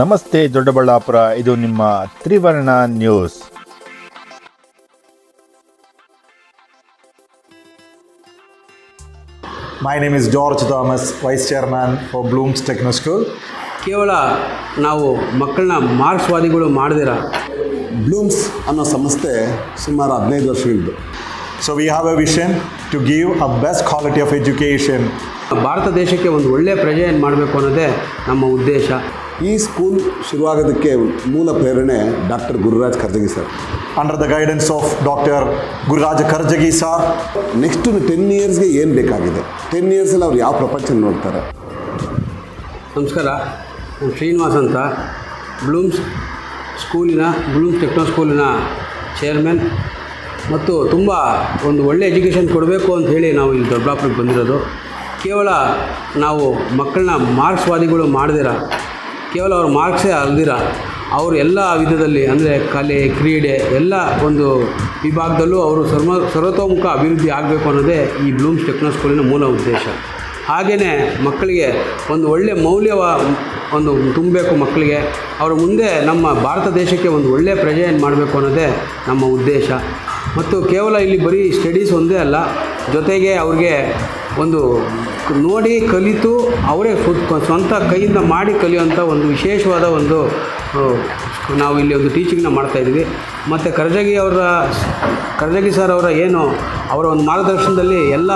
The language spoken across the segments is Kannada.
ನಮಸ್ತೆ ದೊಡ್ಡಬಳ್ಳಾಪುರ ಇದು ನಿಮ್ಮ Trivarna news. My name is George Thomas vice chairman for Bloom's Techno School ಕೇವಲ ನಾವು ಮಕ್ಕಳನ್ನ ಮಾರ್ಕ್ಸ್ವಾದಿಗಳು ಮಾಡಿದಿರ? ಬ್ಲೂಮ್ಸ್ ಅನ್ನೋ ಸಂಸ್ಥೆ ಸುಮಾರು ಹದಿನೈದು ವರ್ಷಗಳಿದ್ದು. So we have a vision to give a best quality of education Bharat ದೇಶಕ್ಕೆ ಒಂದು ಒಳ್ಳೆಯ ಪ್ರಜೆಯನ್ನು ಮಾಡಬೇಕು ಅನ್ನೋದೇ ನಮ್ಮ ಉದ್ದೇಶ. ಈ ಸ್ಕೂಲ್ ಶುರುವಾಗೋದಕ್ಕೆ ಮೂಲ ಪ್ರೇರಣೆ doctor Gururaj Karjagi sir. Under the guidance of doctor Gururaj Karjagi sir next ten ಇಯರ್ಸ್ಗೆ ಏನು ಬೇಕಾಗಿದೆ? ಟೆನ್ ಇಯರ್ಸಲ್ಲಿ ಅವ್ರು ಯಾವ ಪ್ರಪಂಚ ನೋಡ್ತಾರೆ? ನಮಸ್ಕಾರ ನಾನು ಶ್ರೀನಿವಾಸ್ ಅಂತ. ಬ್ಲೂಮ್ಸ್ ಸ್ಕೂಲಿನ ಬ್ಲೂಮ್ಸ್ ಟೆಕ್ನೋ ಸ್ಕೂಲಿನ ಚೇರ್ಮನ್ ಮತ್ತು ತುಂಬ ಒಂದು ಒಳ್ಳೆ ಎಜುಕೇಷನ್ ಕೊಡಬೇಕು ಅಂತ ಹೇಳಿ ನಾವು ಇಲ್ಲಿ ದೊಡ್ಡಬಳ್ಳಾಪುರಕ್ಕೆ ಬಂದಿರೋದು. ಕೇವಲ ನಾವು ಮಕ್ಕಳನ್ನ ಮಾರ್ಕ್ಸ್ವಾದಿಗಳು ಮಾಡದಿರ? ಕೇವಲ ಅವ್ರ ಮಾರ್ಕ್ಸೇ ಅಲ್ದಿರ. ಅವರು ಎಲ್ಲ ವಿಧದಲ್ಲಿ, ಅಂದರೆ ಕಲೆ, ಕ್ರೀಡೆ, ಎಲ್ಲ ಒಂದು ವಿಭಾಗದಲ್ಲೂ ಅವರು ಸರ್ವ ಸರ್ವತೋಮುಖ ಅಭಿವೃದ್ಧಿ ಆಗಬೇಕು ಅನ್ನೋದೇ ಈ ಬ್ಲೂಮ್ಸ್ ಟೆಕ್ನೋ ಸ್ಕೂಲಿನ ಮೂಲ ಉದ್ದೇಶ. ಹಾಗೆಯೇ ಮಕ್ಕಳಿಗೆ ಒಂದು ಒಳ್ಳೆಯ ಮೌಲ್ಯವ, ಒಂದು ತುಂಬಬೇಕು ಮಕ್ಕಳಿಗೆ. ಅವರ ಮುಂದೆ ನಮ್ಮ ಭಾರತ ದೇಶಕ್ಕೆ ಒಂದು ಒಳ್ಳೆಯ ಪ್ರಜೆಯನ್ನು ಮಾಡಬೇಕು ಅನ್ನೋದೇ ನಮ್ಮ ಉದ್ದೇಶ. ಮತ್ತು ಕೇವಲ ಇಲ್ಲಿ ಬರೀ ಸ್ಟಡೀಸ್ ಒಂದೇ ಅಲ್ಲ, ಜೊತೆಗೆ ಅವ್ರಿಗೆ ಒಂದು ನೋಡಿ ಕಲಿತು ಅವರೇ ಸ್ವ- ಸ್ವಂತ ಕೈಯಿಂದ ಮಾಡಿ ಕಲಿಯುವಂಥ ಒಂದು ವಿಶೇಷವಾದ ಒಂದು ನಾವು ಇಲ್ಲಿ ಒಂದು ಟೀಚಿಂಗ್ನ ಮಾಡ್ತಾಯಿದ್ದೀವಿ ಮತ್ತು ಕರ್ಜಗಿ ಅವರ ಕರ್ಜಗಿ ಸರ್ ಅವರ ಏನು ಅವರ ಒಂದು ಮಾರ್ಗದರ್ಶನದಲ್ಲಿ ಎಲ್ಲ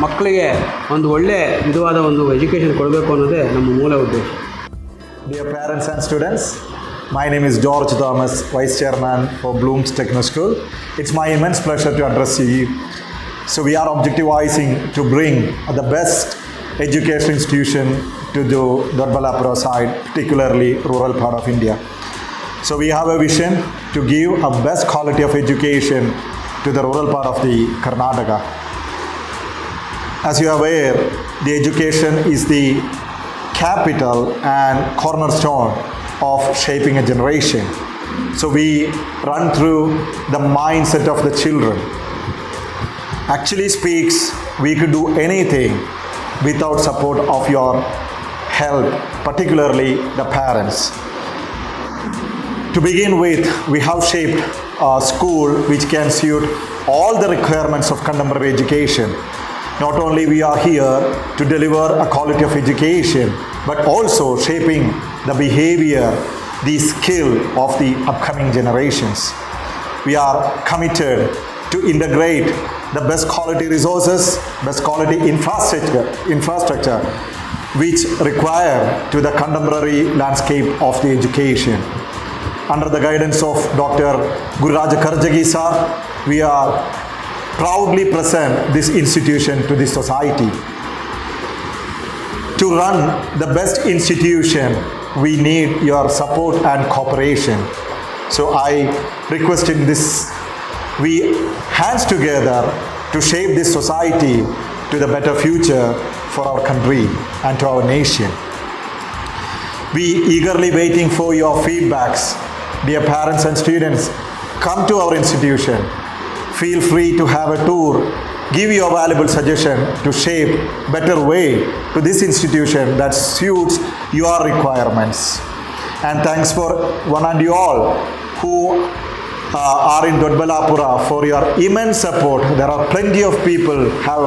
ಮಕ್ಕಳಿಗೆ ಒಂದು ಒಳ್ಳೆ ವಿಧವಾದ ಒಂದು ಎಜುಕೇಷನ್ ಕೊಡಬೇಕು ಅನ್ನೋದೇ ನಮ್ಮ ಮೂಲ ಉದ್ದೇಶ parents and students my name is George Thomas, Vice Chairman for Bloom's Techno it's my my immense pleasure address address you. So we are objectivizing to bring the best education institution to the Dodbalapura side, particularly rural part of India. So we have a vision to give a best quality of education to the rural part of the Karnataka. As you are aware, the education is the capital and cornerstone of shaping a generation. So we run through the mindset of the children. Actually speaks, we could do anything without support of your help, particularly the parents. To begin with, we have shaped a school which can suit all the requirements of contemporary education. Not only we are here to deliver a quality of education, but also shaping the behavior, the skill of the upcoming generations. We are committed to integrate the best quality resources, best quality infrastructure, infrastructure which require to the contemporary landscape of the education under the guidance of Dr. Gururaj Karjagi sir, we are proudly present this institution to the society. To run the best institution, we need your support and cooperation. So I requested this, we hands together to shape this society to the better future for our country and to our nation. We eagerly waiting for your feedbacks. Dear parents and students, come to our institution. Feel free to have a tour. Give your valuable suggestion to shape better way to this institution that suits your requirements. And thanks for one and you all who are in Dodbalapura for your immense support. There are plenty of people have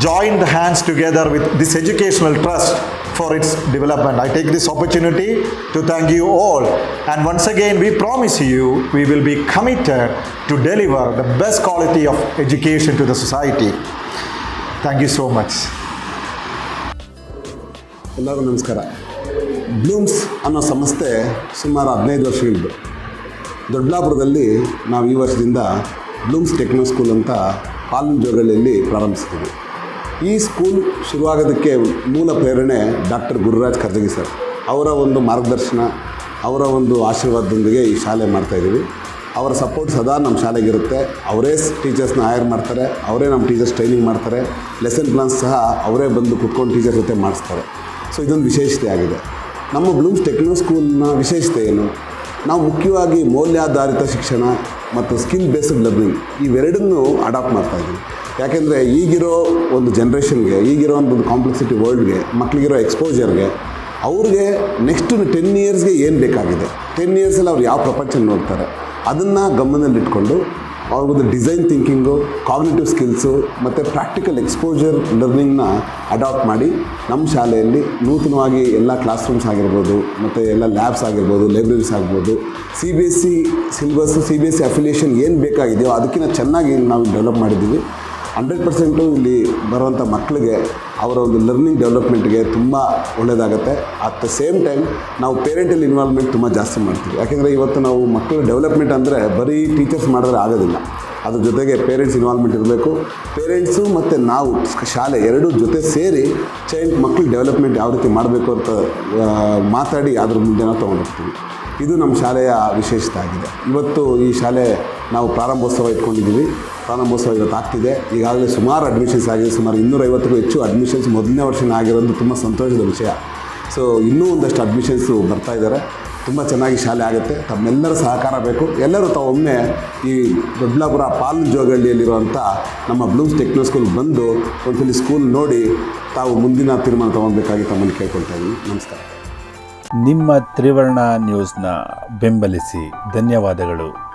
joined hands together with this educational trust for its development. I take this opportunity to thank you all. And once again, we promise you we will be committed to deliver the best quality of education to the society. Thank you so much. ಎಲ್ಲರಿಗೂ ನಮಸ್ಕಾರ ಬ್ಲೂಮ್ಸ್ ಅನ್ನೋ ಸಂಸ್ಥೆ ಸುಮಾರು ಹದಿನೈದು ವರ್ಷಗಳಿದ್ದು ದೊಡ್ಡಬಳ್ಳಾಪುರದಲ್ಲಿ ನಾವು ಈ ವರ್ಷದಿಂದ ಬ್ಲೂಮ್ಸ್ ಟೆಕ್ನೋ ಸ್ಕೂಲ್ ಅಂತ ಹಾಲು ಜೋಗಳಲ್ಲಿ ಪ್ರಾರಂಭಿಸ್ತೀವಿ ಈ ಸ್ಕೂಲ್ ಶುರುವಾಗೋದಕ್ಕೆ ಮೂಲ ಪ್ರೇರಣೆ ಡಾಕ್ಟರ್ ಗುರುರಾಜ್ ಖರ್ಜಗಿ ಸರ್. ಅವರ ಒಂದು ಮಾರ್ಗದರ್ಶನ, ಅವರ ಒಂದು ಆಶೀರ್ವಾದದೊಂದಿಗೆ ಈ ಶಾಲೆ ಮಾಡ್ತಾಯಿದ್ದೀವಿ ಅವರ ಸಪೋರ್ಟ್ ಸದಾ ನಮ್ಮ ಶಾಲೆಗಿರುತ್ತೆ. ಅವರೇ ಟೀಚರ್ಸ್ನ ಹೈರ್ ಮಾಡ್ತಾರೆ, ಅವರೇ ನಮ್ಮ ಟೀಚರ್ಸ್ ಟ್ರೈನಿಂಗ್ ಮಾಡ್ತಾರೆ. ಲೆಸನ್ ಪ್ಲಾನ್ಸ್ ಸಹ ಅವರೇ ಬಂದು ಕುತ್ಕೊಂಡು ಟೀಚರ್ ಜೊತೆ ಮಾಡಿಸ್ತಾರೆ. ಸೊ ಇದೊಂದು ವಿಶೇಷತೆ ಆಗಿದೆ. ನಮ್ಮ ಬ್ಲೂಮ್ಸ್ ಟೆಕ್ನೋ ಸ್ಕೂಲ್ನ ವಿಶೇಷತೆ ಏನು? ನಾವು ಮುಖ್ಯವಾಗಿ ಮೌಲ್ಯಾಧಾರಿತ ಶಿಕ್ಷಣ ಮತ್ತು ಸ್ಕಿಲ್ ಬೇಸ್ಡ್ ಲರ್ನಿಂಗ್ ಇವೆರಡನ್ನೂ ಅಡಾಪ್ಟ್ ಮಾಡ್ತಾ ಇದ್ದೀವಿ. ಯಾಕೆಂದರೆ ಈಗಿರೋ ಒಂದು ಜನ್ರೇಷನ್ಗೆ, ಈಗಿರೋ ಒಂದು ಕಾಂಪ್ಲೆಕ್ಸಿಟಿ ವರ್ಲ್ಡ್ಗೆ ಮಕ್ಕಳಿಗಿರೋ ಎಕ್ಸ್ಪೋಜರ್ಗೆ ಅವ್ರಿಗೆ ನೆಕ್ಸ್ಟ್ ಟೆನ್ ಇಯರ್ಸ್ಗೆ ಏನು ಬೇಕಾಗಿದೆ? ಟೆನ್ ಇಯರ್ಸಲ್ಲಿ ಅವ್ರು ಯಾವ ಪ್ರಪಂಚ ನೋಡ್ತಾರೆ? ಅದನ್ನು ಗಮನದಲ್ಲಿಟ್ಕೊಂಡು ಅವ್ರಿಗೊಂದು ಡಿಸೈನ್ ಥಿಂಕಿಂಗು ಕಾಗ್ನೇಟಿವ್ ಸ್ಕಿಲ್ಸು ಮತ್ತು ಪ್ರಾಕ್ಟಿಕಲ್ ಎಕ್ಸ್ಪೋಜರ್ ಲರ್ನಿಂಗ್ನ ಅಡಾಪ್ಟ್ ಮಾಡಿ ನಮ್ಮ ಶಾಲೆಯಲ್ಲಿ ನೂತನವಾಗಿ ಎಲ್ಲ ಕ್ಲಾಸ್ ರೂಮ್ಸ್ ಆಗಿರ್ಬೋದು, ಮತ್ತು ಎಲ್ಲ ಲ್ಯಾಬ್ಸ್ ಆಗಿರ್ಬೋದು ಲೈಬ್ರರೀಸ್ ಆಗ್ಬೋದು C B S C syllabus C B S C affiliation ಏನು ಬೇಕಾಗಿದೆಯೋ ಅದಕ್ಕಿಂತ ಚೆನ್ನಾಗಿ ನಾವು ಡೆವಲಪ್ ಮಾಡಿದ್ದೀವಿ ಹಂಡ್ರೆಡ್ ಪರ್ಸೆಂಟು ಇಲ್ಲಿ ಬರುವಂಥ ಮಕ್ಕಳಿಗೆ ಅವರ ಒಂದು ಲರ್ನಿಂಗ್ ಡೆವಲಪ್ಮೆಂಟ್ಗೆ ತುಂಬ ಒಳ್ಳೆಯದಾಗುತ್ತೆ. ಅಟ್ ದ ಸೇಮ್ ಟೈಮ್ ನಾವು ಪೇರೆಂಟಲ್ಲಿ ಇನ್ವಾಲ್ವ್ಮೆಂಟ್ ತುಂಬ ಜಾಸ್ತಿ ಮಾಡ್ತೀವಿ. ಯಾಕೆಂದರೆ ಇವತ್ತು ನಾವು ಮಕ್ಕಳ ಡೆವಲಪ್ಮೆಂಟ್ ಅಂದರೆ ಬರೀ ಟೀಚರ್ಸ್ ಮಾಡಿದ್ರೆ ಆಗೋದಿಲ್ಲ. ಅದ್ರ ಜೊತೆಗೆ ಪೇರೆಂಟ್ಸ್ ಇನ್ವಾಲ್ವ್ಮೆಂಟ್ ಇರಬೇಕು. ಪೇರೆಂಟ್ಸು ಮತ್ತು ನಾವು ಶಾಲೆ ಎರಡೂ ಜೊತೆ ಸೇರಿ ಚೈಲ್ಡ್ ಮಕ್ಕಳ ಡೆವಲಪ್ಮೆಂಟ್ ಯಾವ ರೀತಿ ಮಾಡಬೇಕು ಅಂತ ಮಾತಾಡಿ ಅದ್ರ ಮುಂದೆ ನಾವು ತೊಗೊಂಡೋಗ್ತೀವಿ ಇದು ನಮ್ಮ ಶಾಲೆಯ ವಿಶೇಷತೆ ಆಗಿದೆ. ಇವತ್ತು ಈ ಶಾಲೆ ನಾವು ಪ್ರಾರಂಭೋತ್ಸವ ಇಟ್ಕೊಂಡಿದ್ದೀವಿ. ಪ್ರಾರಂಭೋತ್ಸವ ಇವತ್ತು ಆಗ್ತಿದೆ. ಈಗಾಗಲೇ ಸುಮಾರು ಅಡ್ಮಿಷನ್ಸ್ ಆಗಿದೆ. ಸುಮಾರು ಇನ್ನೂರೈವತ್ತಕ್ಕೂ ಹೆಚ್ಚು ಅಡ್ಮಿಷನ್ಸ್ ಮೊದಲನೇ ವರ್ಷನೇ ಆಗಿರೋದು ತುಂಬ ಸಂತೋಷದ ವಿಷಯ. ಸೊ ಇನ್ನೂ ಒಂದಷ್ಟು ಅಡ್ಮಿಷನ್ಸು ಬರ್ತಾ ಇದ್ದಾರೆ. ತುಂಬ ಚೆನ್ನಾಗಿ ಶಾಲೆ ಆಗುತ್ತೆ. ತಮ್ಮೆಲ್ಲರ ಸಹಕಾರ ಬೇಕು. ಎಲ್ಲರೂ ತಾವೊಮ್ಮೆ ಈ ದೊಡ್ಡಬಳ್ಳಾಪುರ ಪಾಲ್ ಜೋಗಳ್ಳಿಯಲ್ಲಿರುವಂಥ ನಮ್ಮ ಬ್ಲೂಮ್ಸ್ ಟೆಕ್ನೋ ಸ್ಕೂಲ್ ಬಂದು ಒಂದ್ಸಲಿ ಸ್ಕೂಲ್ ನೋಡಿ ತಾವು ಮುಂದಿನ ತೀರ್ಮಾನ ತಗೊಳ್ಬೇಕಾಗಿ ತಮ್ಮನ್ನು ಕೇಳ್ಕೊಳ್ತಾ ಇದ್ದೀನಿ. ನಮಸ್ಕಾರ. ನಿಮ್ಮ ತ್ರಿವರ್ಣ ನ್ಯೂಸ್ನ ಬೆಂಬಲಿಸಿ ಧನ್ಯವಾದಗಳು.